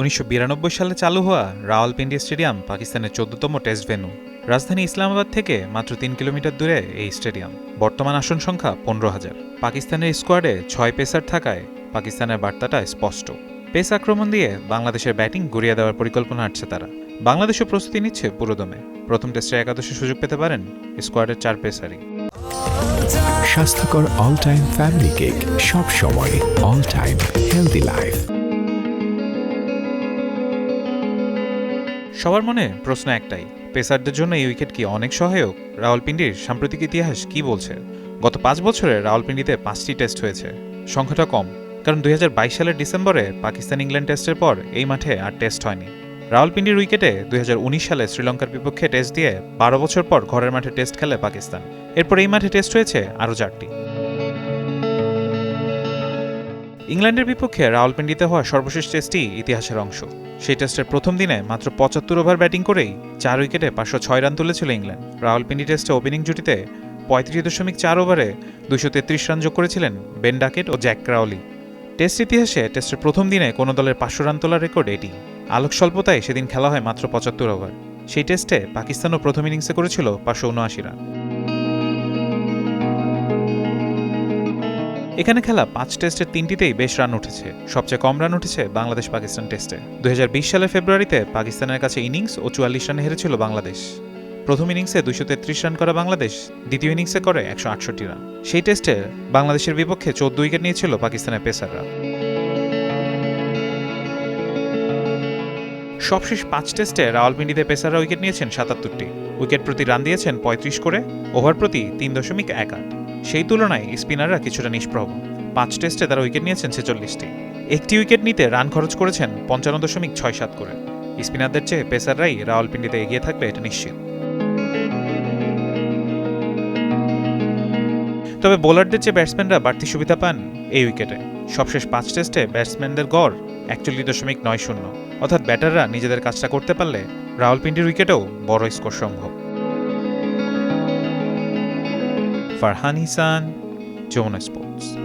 উনিশশো বিরানব্বই সালে চালু হওয়া রাওয়ালপিন্ডি স্টেডিয়াম পাকিস্তানের চোদ্দতম টেস্ট ভেন্যু। রাজধানী ইসলামাবাদ থেকে মাত্র তিন কিলোমিটার দূরে এই স্টেডিয়াম। বর্তমান আসন সংখ্যা পনেরো হাজার। পাকিস্তানের স্কোয়াডে ছয় পেসার থাকায় পাকিস্তানের বার্তাটা স্পষ্ট। পেস আক্রমণ দিয়ে বাংলাদেশের ব্যাটিং গড়িয়ে দেওয়ার পরিকল্পনা হাঁটছে তারা। বাংলাদেশও প্রস্তুতি নিচ্ছে পুরোদমে। প্রথম টেস্টে একাদশে সুযোগ পেতে পারেন স্কোয়াডের চার পেসারই। স্বাস্থ্যকর অল টাইম ফ্যামিলি কেক সব সময় অল টাইম হেলদি লাইফ সবার মনে প্রশ্ন একটাই, পেসারদের জন্য এই উইকেট কি অনেক সহায়ক? রাওয়ালপিন্ডির সাম্প্রতিক ইতিহাস কি বলছে? গত পাঁচ বছরে রাওয়ালপিন্ডিতে পাঁচটি টেস্ট হয়েছে, সংখ্যাটা কম, কারণ দুই হাজার বাইশ সালের ডিসেম্বরে পাকিস্তান ইংল্যান্ড টেস্টের পর এই মাঠে আর টেস্ট হয়নি। রাওয়ালপিন্ডির উইকেটে দুই হাজার উনিশ সালে শ্রীলঙ্কার বিপক্ষে টেস্ট দিয়ে বারো বছর পর ঘরের মাঠে টেস্ট খেলে পাকিস্তান। এরপর এই মাঠে টেস্ট হয়েছে আরও চারটি। ইংল্যান্ডের বিপক্ষে রাওয়ালপিন্ডিতে হওয়া সর্বশেষ টেস্টই ইতিহাসের অংশ। সেই টেস্টের প্রথম দিনে মাত্র পঁচাত্তর ওভার ব্যাটিং করেই চার উইকেটে পাঁচশো ছয় রান তুলেছিল ইংল্যান্ড। রাওয়ালপিন্ডি টেস্টে ওপেনিং জুটিতে পঁয়ত্রিশ দশমিক চার ওভারে দুশো তেত্রিশ রান যোগ করেছিলেন বেন ডাকেট ও জ্যাক ক্রাউলি টেস্ট ইতিহাসে টেস্টের প্রথম দিনে কোনো দলের পাঁচশো রান তোলার রেকর্ড এটি। আলোক স্বল্পতায় সেদিন খেলা হয় মাত্র পঁচাত্তর ওভার। সেই টেস্টে পাকিস্তানও প্রথম ইনিংসে করেছিল পাঁচশো উনআশি রান। এখানে খেলা পাঁচ টেস্টের তিনটিতেই বেশ রান উঠেছে। সবচেয়ে কম রান উঠেছে বাংলাদেশ পাকিস্তান টেস্টে। দুই হাজার বিশ সালের ফেব্রুয়ারিতে পাকিস্তানের কাছে ইনিংস ও চুয়াল্লিশ রানে হেরেছিল বাংলাদেশ। প্রথম ইনিংসে দুশো তেত্রিশ রান করা বাংলাদেশ, দ্বিতীয় ইনিংসে করে একশো আটষট্টি রান। সেই টেস্টে বাংলাদেশের বিপক্ষে চোদ্দ উইকেট নিয়েছিল পাকিস্তানের পেসাররা। সবশেষ পাঁচ টেস্টে রাওয়ালপিন্ডিতে পেসাররা উইকেট নিয়েছেন সাতাত্তরটি। উইকেট প্রতি রান দিয়েছেন পঁয়ত্রিশ করে, ওভার প্রতি তিন দশমিক এক আট। সেই তুলনায় স্পিনাররা কিছুটা নিষ্প্রভ। পাঁচ টেস্টে তারা উইকেট নিয়েছেন ছেচল্লিশটি। একটি উইকেট নিতে রান খরচ করেছেন পঞ্চান্ন দশমিক ছয় সাত করে। স্পিনারদের চেয়ে পেসাররাই রাওয়ালপিন্ডিতে এগিয়ে থাকবে এটা নিশ্চিত। তবে বোলারদের চেয়ে ব্যাটসম্যানরা বাড়তি সুবিধা পান এই উইকেটে। সবশেষ পাঁচ টেস্টে ব্যাটসম্যানদের গড় একচল্লিশ দশমিক নয় শূন্য। অর্থাৎ ব্যাটাররা নিজেদের কাজটা করতে পারলে রাওয়ালপিন্ডির উইকেটেও বড় স্কোর সম্ভব। Farhani San, Jonah Sports.